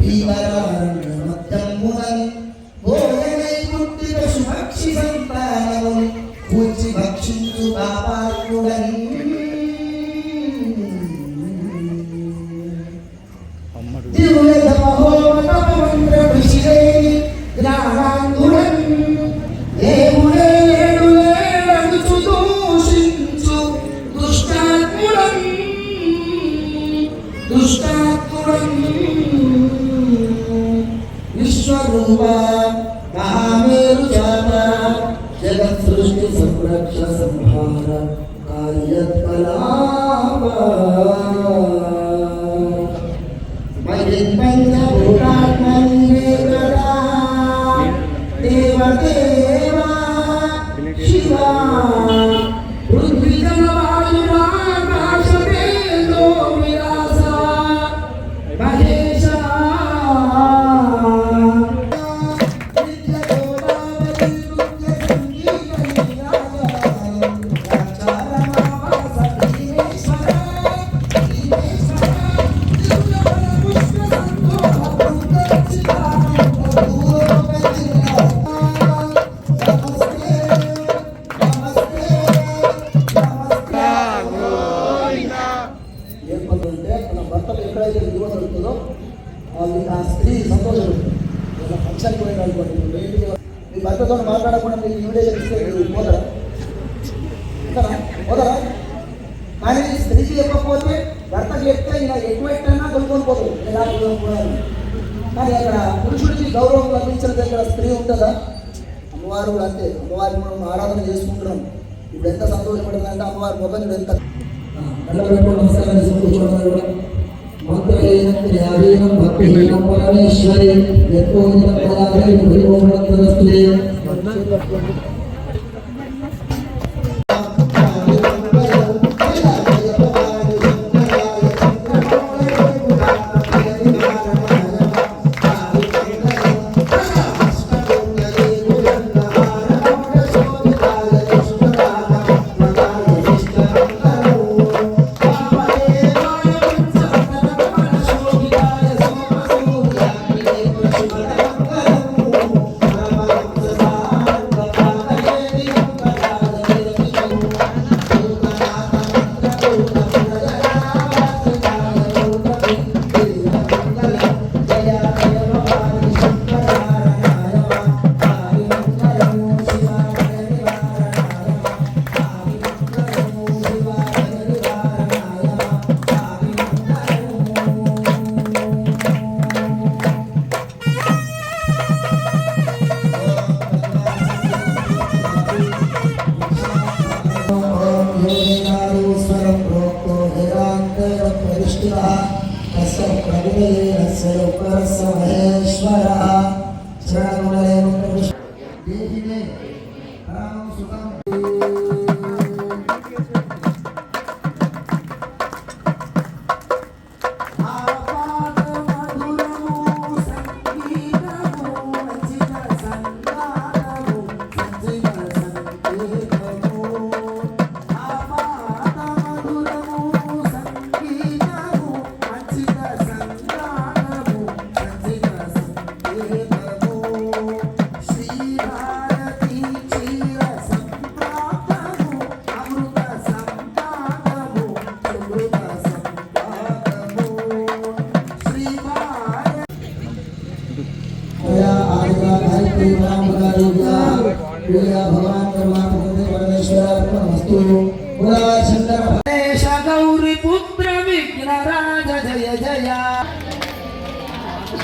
비바람 그못당보단 모양의 꽃들 수박시 산바라보니 꽃이 박춘두 바바. ఏదైతే విలువ దొరుకుతుందో వాళ్ళు ఆ స్త్రీ సంతోషపడుతుంది. ఇలా ఫంక్షన్ పోయిన అనుకోండి మీ భర్తతో మాట్లాడకుండా మీకు ఇన్విటేషన్ ఇస్తే మీరు పోతారా? పోతారా? పోతారా? కానీ స్త్రీకి చెప్పకపోతే భర్తకి చెప్తే ఇలా ఎక్కువ ఎట్టన్నా కొనుక్కొని పోతుంది ఎలా కొనుక్కోవాలి కానీ అక్కడ పురుషుడికి గౌరవం లభించిన దగ్గర స్త్రీ ఉంటుందా? అమ్మవారు కూడా అంతే. అమ్మవారిని మనం ఆరాధన చేసుకుంటున్నాం. ఇప్పుడు ఎంత సంతోషపడుతుందంటే అమ్మవారి ముఖం చూడు ఎంత నల్లబెట్టుకుని నమస్కారం भूतेन क्रियावीनं भक्तिहीनं परमेश्वरे यत्पूजितं पदार्थेन भूरिभूमणत्वमस्ति प्रभुवेरस्य విఘ్నరాజ జయ జయ.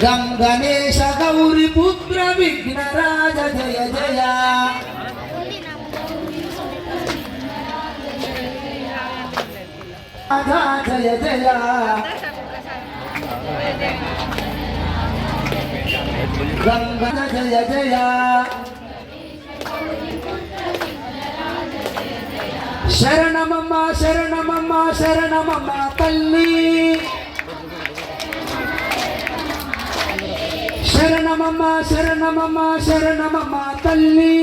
గం గణేశ గౌరి పుత్ర విఘ్నరాజ జయ జయ. రాధా జయ జయ. గంగ జయ జయ. శరణమమ్మ శరణమమ్మ శరణమమ్మ తల్లి. శరణమమ్మ శరణమమ్మ శరణమమ్మ తల్లి.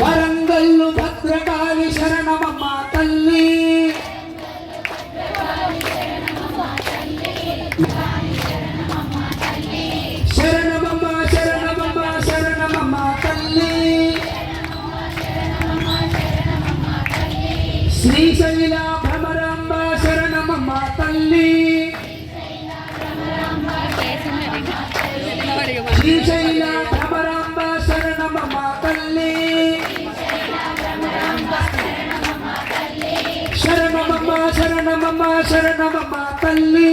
వరంగల్లు భద్రకాళి శరణమమ్మ తల్లి. శరణమమ్మ తల్లి.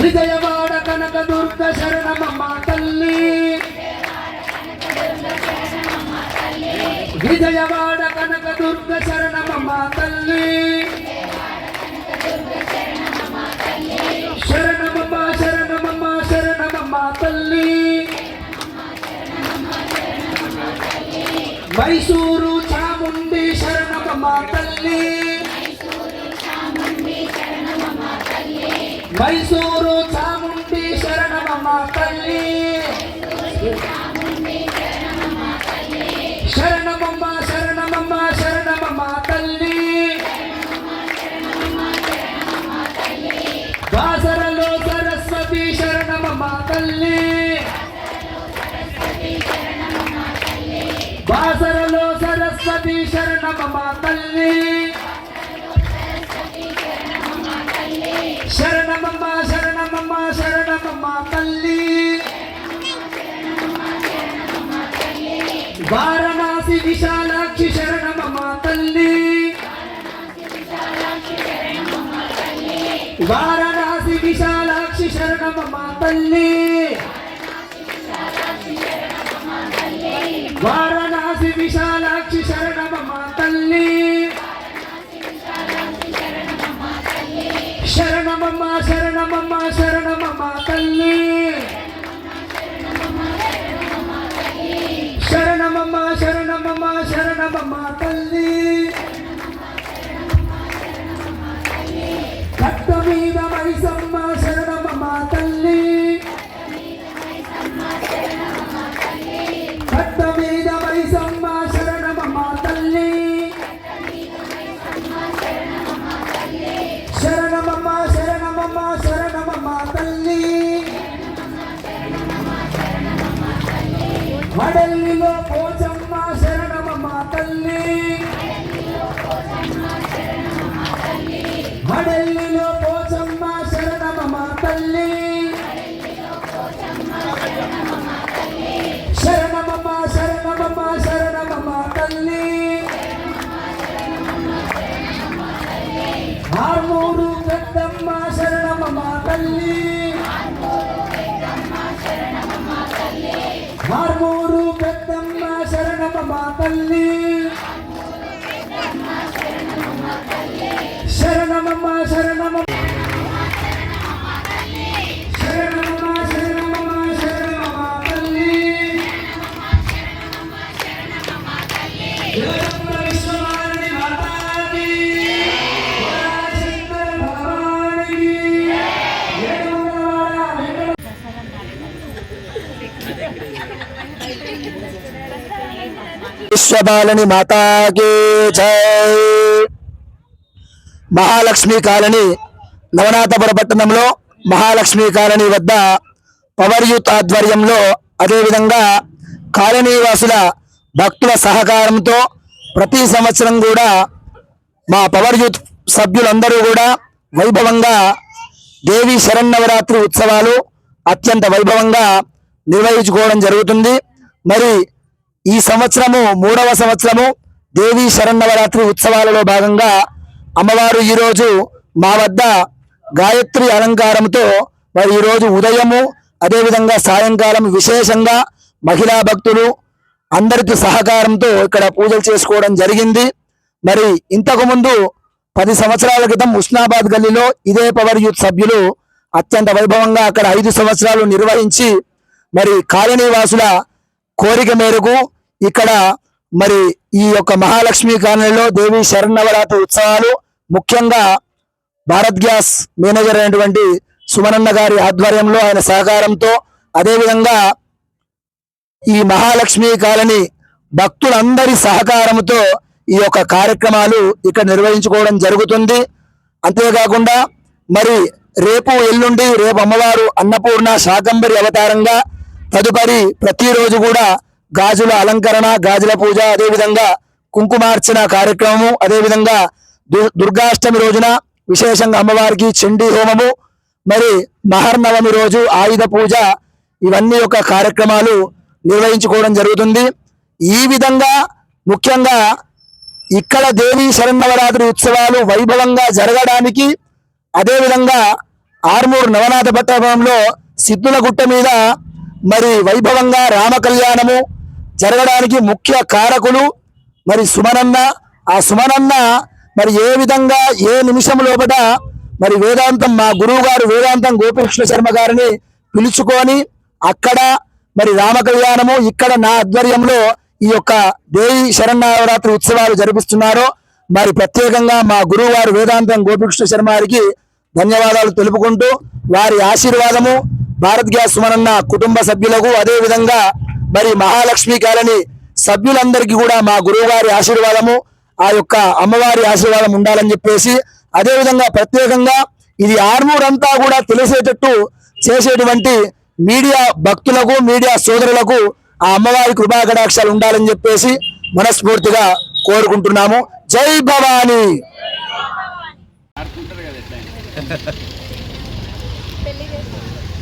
విజయవాడ కనక దుర్గ శరణమమ్మ తల్లి. విజయవాడ కనక దుర్గ శరణమమ్మ తల్లి. శరణమమ్మ శరణమమ్మ శరణమమ్మ తల్లి. మైసూరు తల్లి. మైసూరు చాముండి శరణమ్మ తల్లి. వారణాసి విశాలాక్షి శరణమమ్మ తల్లి. వారణాసి విశాలాక్షి శరణమమ్మ తల్లి. వారణాసి విశాల శరణమమ్మ విశ్వబాలని మాతాకి జై మహాలక్ష్మి కాలనీ నవనాథపుర పట్టణంలో మహాలక్ష్మి కాలనీ వద్ద పవర్ యూత్ ఆధ్వర్యంలో అదేవిధంగా కాలనీ వాసుల భక్తుల సహకారంతో ప్రతి సంవత్సరం కూడా మా పవర్ యూత్ సభ్యులందరూ కూడా వైభవంగా దేవి శరన్నవరాత్రి ఉత్సవాలు అత్యంత వైభవంగా నిర్వహించుకోవడం జరుగుతుంది మరి ఈ సంవత్సరము మూడవ సంవత్సరము దేవి శరన్నవరాత్రి ఉత్సవాలలో భాగంగా అమ్మవారు ఈరోజు మా వద్ద గాయత్రి అలంకారంతో మరి ఈరోజు ఉదయము అదేవిధంగా సాయంకాలం విశేషంగా మహిళా భక్తులు అందరికీ సహకారంతో ఇక్కడ పూజలు చేసుకోవడం జరిగింది. మరి ఇంతకుముందు పది సంవత్సరాల క్రితం ఉస్నాబాద్ గల్లీలో ఇదే పవర్ యూత్ సభ్యులు అత్యంత వైభవంగా అక్కడ ఐదు సంవత్సరాలు నిర్వహించి మరి కాలనీ వాసుల కోరిక మేరకు ఇక్కడ మరి ఈ యొక్క మహాలక్ష్మి కాలనీలో దేవి శరణవరాత్రి ఉత్సవాలు ముఖ్యంగా భారత్ గ్యాస్ మేనేజర్ అయినటువంటి సుమనన్న గారి ఆధ్వర్యంలో ఆయన సహకారంతో అదేవిధంగా ఈ మహాలక్ష్మి కాలనీ భక్తులందరి సహకారంతో ఈ యొక్క కార్యక్రమాలు ఇక్కడ నిర్వహించుకోవడం జరుగుతుంది. అంతేకాకుండా మరి రేపు ఎల్లుండి రేపు అమ్మవారు అన్నపూర్ణ శాకంబరి అవతారంగా తదుపరి ప్రతిరోజు కూడా గాజుల అలంకరణ గాజుల పూజ అదేవిధంగా కుంకుమార్చన కార్యక్రమము అదేవిధంగా దుర్గాష్టమి రోజున విశేషంగా అమ్మవారికి చండీ హోమము మరి మహర్నవమి రోజు ఆయుధ పూజ ఇవన్నీ యొక్క కార్యక్రమాలు నిర్వహించుకోవడం జరుగుతుంది. ఈ విధంగా ముఖ్యంగా ఇక్కడ దేవీ శరన్నవరాత్రి ఉత్సవాలు వైభవంగా జరగడానికి అదేవిధంగా ఆర్మూర్ నవనాథ పట్టణంలో సిద్ధుల గుట్ట మీద మరి వైభవంగా రామ కళ్యాణము జరగడానికి ముఖ్య కారకులు మరి సుమనన్న. ఆ సుమనన్న మరి ఏ విధంగా ఏ నిమిషం లోపట మరి వేదాంతం మా గురువు గారు వేదాంతం గోపీకృష్ణ శర్మ గారిని పిలుచుకొని అక్కడ మరి రామ కళ్యాణము ఇక్కడ నా ఆధ్వర్యంలో ఈ యొక్క దేవి శరన్నవరాత్రి ఉత్సవాలు జరిపిస్తున్నారో. మరి ప్రత్యేకంగా మా గురువు వేదాంతం గోపీకృష్ణ శర్మ గారికి ధన్యవాదాలు తెలుపుకుంటూ వారి ఆశీర్వాదము భారత్ గ్యాస్ సుమనన్న కుటుంబ సభ్యులకు అదేవిధంగా మరి మహాలక్ష్మి కాలని సభ్యులందరికీ కూడా మా గురువుగారి ఆశీర్వాదము ఆ యొక్క అమ్మవారి ఆశీర్వాదం ఉండాలని చెప్పేసి అదేవిధంగా ప్రత్యేకంగా ఇది ఆర్మూరంతా కూడా తెలిసేటట్టు చేసేటువంటి మీడియా భక్తులకు మీడియా సోదరులకు ఆ అమ్మవారి కృపాకటాక్షాలు ఉండాలని చెప్పేసి మనస్ఫూర్తిగా కోరుకుంటున్నాము. జై భవానీ!